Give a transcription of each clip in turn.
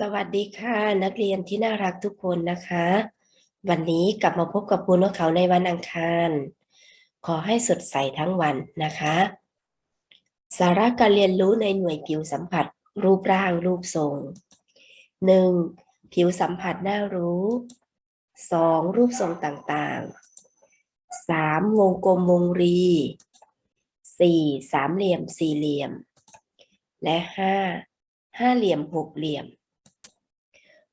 สวัสดีค่ะนักเรียนที่น่ารักทุกคนนะคะ วันนี้กลับมาพบกับครูนกเขาในวันอังคาร ขอให้สดใสทั้งวันนะคะ สาระการเรียนรู้ในหน่วยผิวสัมผัส รูปร่างรูปทรง 1. ผิวสัมผัสน่ารู้ 2. รูปทรงต่างๆ 3. วงกลมวงรี 4. สามเหลี่ยมสี่เหลี่ยม และ 5. ห้าเหลี่ยมหกเหลี่ยม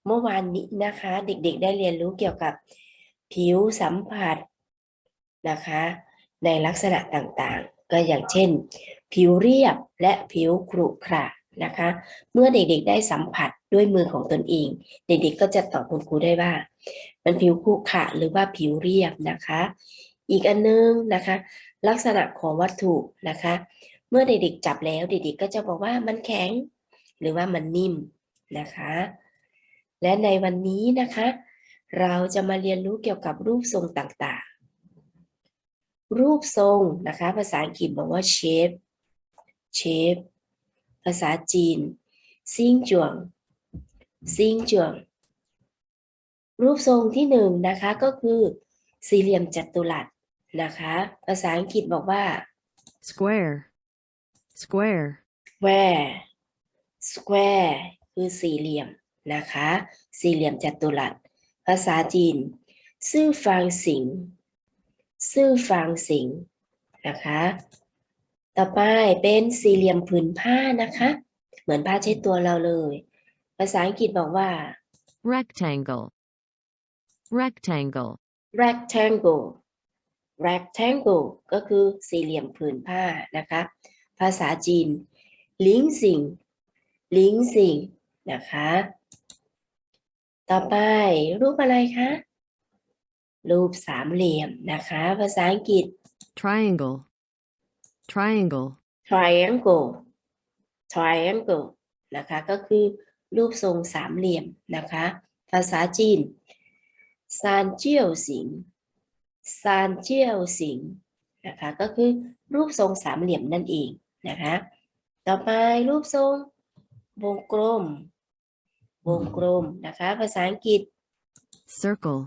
เมื่อวานนี้นะคะ เด็กๆได้เรียนรู้เกี่ยวกับผิวสัมผัสนะคะ ในลักษณะต่างๆ ก็อย่างเช่น ผิวเรียบและผิวขรุขระนะคะ เมื่อเด็กๆได้สัมผัสด้วยมือของตนเอง เด็กๆก็จะตอบคุณครูได้ว่า มันผิวขรุขระหรือว่าผิวเรียบนะคะ อีกอันนึงนะคะ ลักษณะของวัตถุนะคะ เมื่อเด็กๆจับแล้วเด็กๆก็จะบอกว่ามันแข็ง หรือว่ามันนิ่มนะคะ และในวันนี้นะคะ เราจะมาเรียนรู้เกี่ยวกับรูปทรงต่างๆ รูปทรงนะคะ ภาษาอังกฤษบอกว่า shape shape ภาษาจีนซิงจวงซิงจวง รูปทรงที่หนึ่งนะคะก็คือสี่เหลี่ยมจัตุรัสนะคะ ภาษาอังกฤษบอกว่า square, square, square square คือสี่เหลี่ยม นะคะ สี่เหลี่ยมจัตุรัส ภาษาจีน ซื่อฟางสิง ซื่อฟางสิง นะคะ ต่อไปเป็นสี่เหลี่ยมผืนผ้านะคะ เหมือนผ้าเช็ดตัวเราเลย ภาษาอังกฤษบอกว่า rectangle, rectangle, rectangle rectangle ก็คือสี่เหลี่ยมผืนผ้านะคะ ภาษาจีนลิงสิงลิงสิงนะคะ ต่อไปรูปอะไรคะ รูปสามเหลี่ยมนะคะ ภาษาอังกฤษ triangle, triangle, triangle triangle นะคะ ก็คือรูปทรงสามเหลี่ยมนะคะ ภาษาจีนซานเจียวสิงซานเจียวสิงนะคะ ก็คือรูปทรงสามเหลี่ยมนั่นเองนะคะ ต่อไปรูปทรงวงกลม วงกลมนะคะ ภาษาอังกฤษ circle,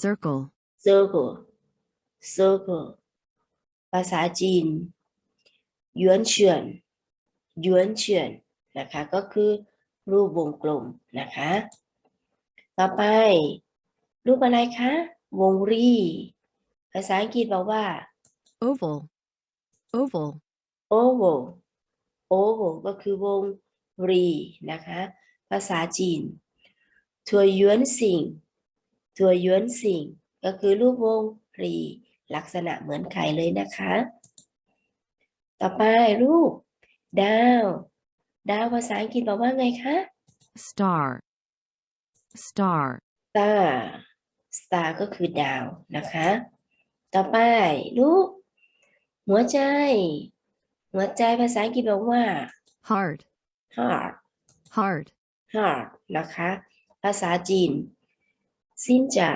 circle, circle circle ภาษาจีนหยวนเฉียนหยวนเฉียนนะคะ ก็คือรูปวงกลมนะคะ ต่อไป รูปอะไรคะ วงรี ภาษาอังกฤษบอกว่า oval, oval, oval oval ก็คือวงรีนะคะ ภาษาจีนถั่วหยวนสิงถั่วหยวนสิงก็คือรูปวงรีลักษณะเหมือนไข่เลยนะคะ ต่อไปรูป ดาว ดาวภาษาอังกฤษบอกว่าไงคะ star, star, star star ก็คือดาวนะคะ ต่อไปรูป หัวใจ หัวใจภาษาอังกฤษบอกว่า heart, heart heart, heart นะคะ ภาษาจีนซินจา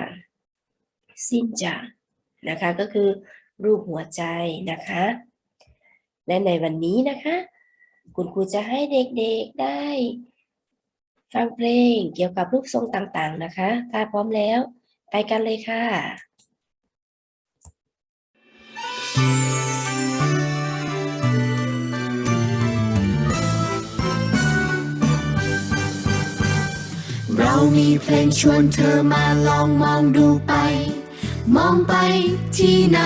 ซินจานะคะ ก็คือรูปหัวใจนะคะ และในวันนี้นะคะ คุณครูจะให้เด็กๆได้ฟังเพลงเกี่ยวกับรูปทรงต่างๆนะคะ ถ้าพร้อมแล้วไปกันเลยค่ะ มีเพลงชวนเธอมาลองมองดูไป มองไปที่ไหน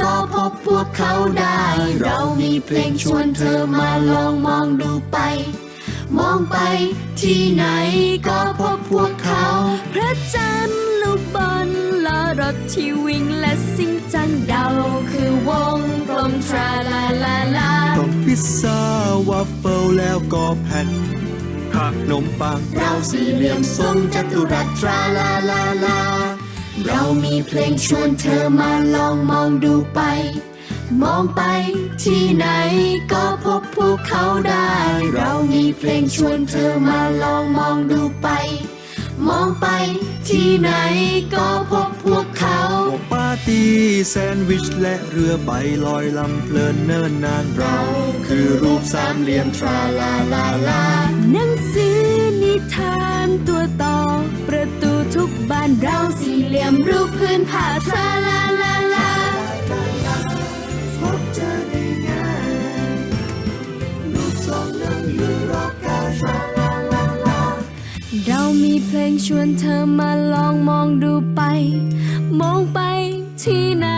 ก็พบพวกเขาได้ เรามีเพลงชวนเธอมาลองมองดูไป มองไปที่ไหนก็พบพวกเขา พระจันทร์ลูกบอลและรถที่วิ่งและสิงจังเดาคือวงกลมทราลาลาลาต้องพิซซ่าวัฟเฟิลแล้วก็แผ่น ขนมปัง เราสี่เหลี่ยมทรงจัตุรัสทราลาลาลา เรามีเพลงชวนเธอมาลองมองดูไป มองไปที่ไหนก็พบพวกเขาได้ เรามีเพลงชวนเธอมาลองมองดูไป มองไปที่ไหนก็พบ พวกเขาพวกปาร์ตี้แซนด์วิชและเรือใบลอยลำเพลินเนิ่นนานเรา คือรูปสามเหลี่ยมทราลาลาลาหนังสือนินิทานตัวต่อ ประตูทุกบานเราสี่เหลี่ยมรูปพื้นผ้าทราลาลาลาพบเจอได้ง่ายรูปทรงนั้นอยู่รอบกายชาลาลาลาเรามีเพลงชวนเธอมาลองมองดูไป มองไปที่ไหน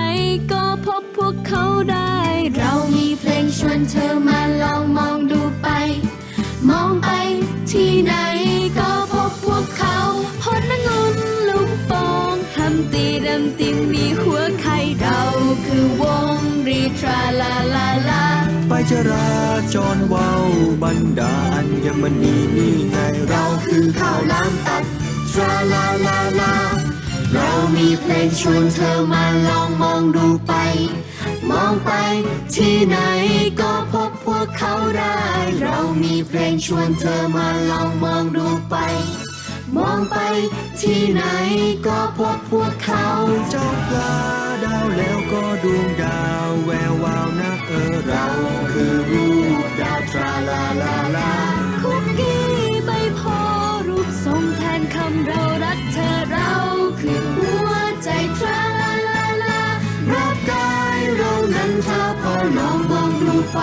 ก็พบพวกเขาได้ เรามีเพลงชวนเธอมาลองมองดูไป มองไปที่ไหนก็พบพวกเขาพดนงุนลูกป่งทำตีดำติมมีหัวไข่เราคือวงรีทราลาลาลาไปจราจรเว้าบรรดาอัญมณีนี่ไงเราคือข้าวล้ามตัดทราลาลาลา เรามีเพลงชวนเธอมาลองมองดูไป มองไปที่ไหนก็พบพวกเขาได้ เรามีเพลงชวนเธอมาลองมองดูไป มองไปที่ไหนก็พบพวกเขาเจ้าปลาดาวแล้วก็ดวงดาวแวววาว ไป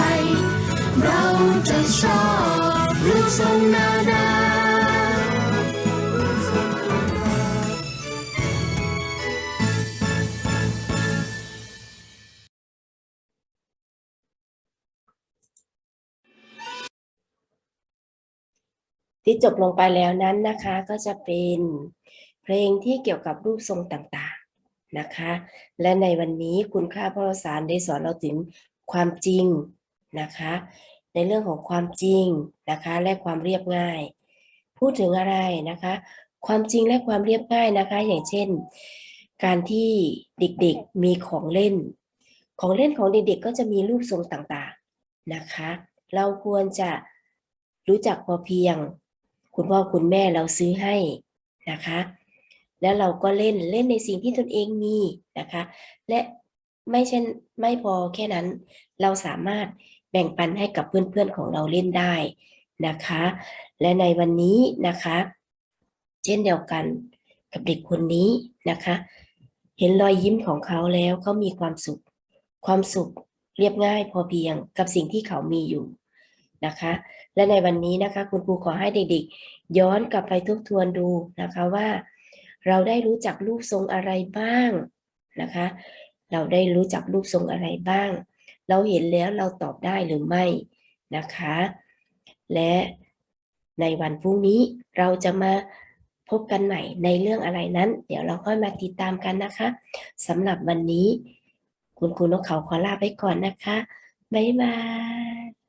เราจะชอบรูปทรงนาดาที่จบลงไปแล้วนั้นนะคะก็จะเป็นเพลงที่เกี่ยวกับรูปทรงต่างๆนะคะ และในวันนี้คุณค่าพระสารได้สอนเราถึง ความจริงนะคะ ในเรื่องของความจริงนะคะ และความเรียบง่าย พูดถึงอะไรนะคะ ความจริงและความเรียบง่ายนะคะ อย่างเช่น การที่เด็กๆมีของเล่น ของเล่นของเด็กๆก็จะมีรูปทรงต่างๆนะคะ เราควรจะรู้จักพอเพียง คุณพ่อคุณแม่เราซื้อให้นะคะ แล้วเราก็เล่นเล่นในสิ่งที่ตนเองมีนะคะ และ ไม่เช่นไม่พอแค่นั้น เราสามารถแบ่งปันให้กับเพื่อนๆของเราเล่นได้นะคะ และในวันนี้นะคะ เช่นเดียวกันกับเด็กคนนี้นะคะ เห็นรอยยิ้มของเขาแล้วเขามีความสุข ความสุขเรียบง่ายพอเพียงกับสิ่งที่เขามีอยู่นะคะ และในวันนี้นะคะ คุณครูขอให้เด็กๆ ย้อนกลับไปทบทวนดูนะคะว่า เราได้รู้จักรูปทรงอะไรบ้างนะคะ เราได้รู้จักรูปทรงอะไรบ้าง เราเห็นแล้วเราตอบได้หรือไม่นะคะ และในวันพรุ่งนี้เราจะมาพบกันใหม่ในเรื่องอะไรนั้น เดี๋ยวเราค่อยมาติดตามกันนะคะสำหรับวันนี้ คุณครูนกเขาขอลาไปก่อนนะคะ บ๊ายบาย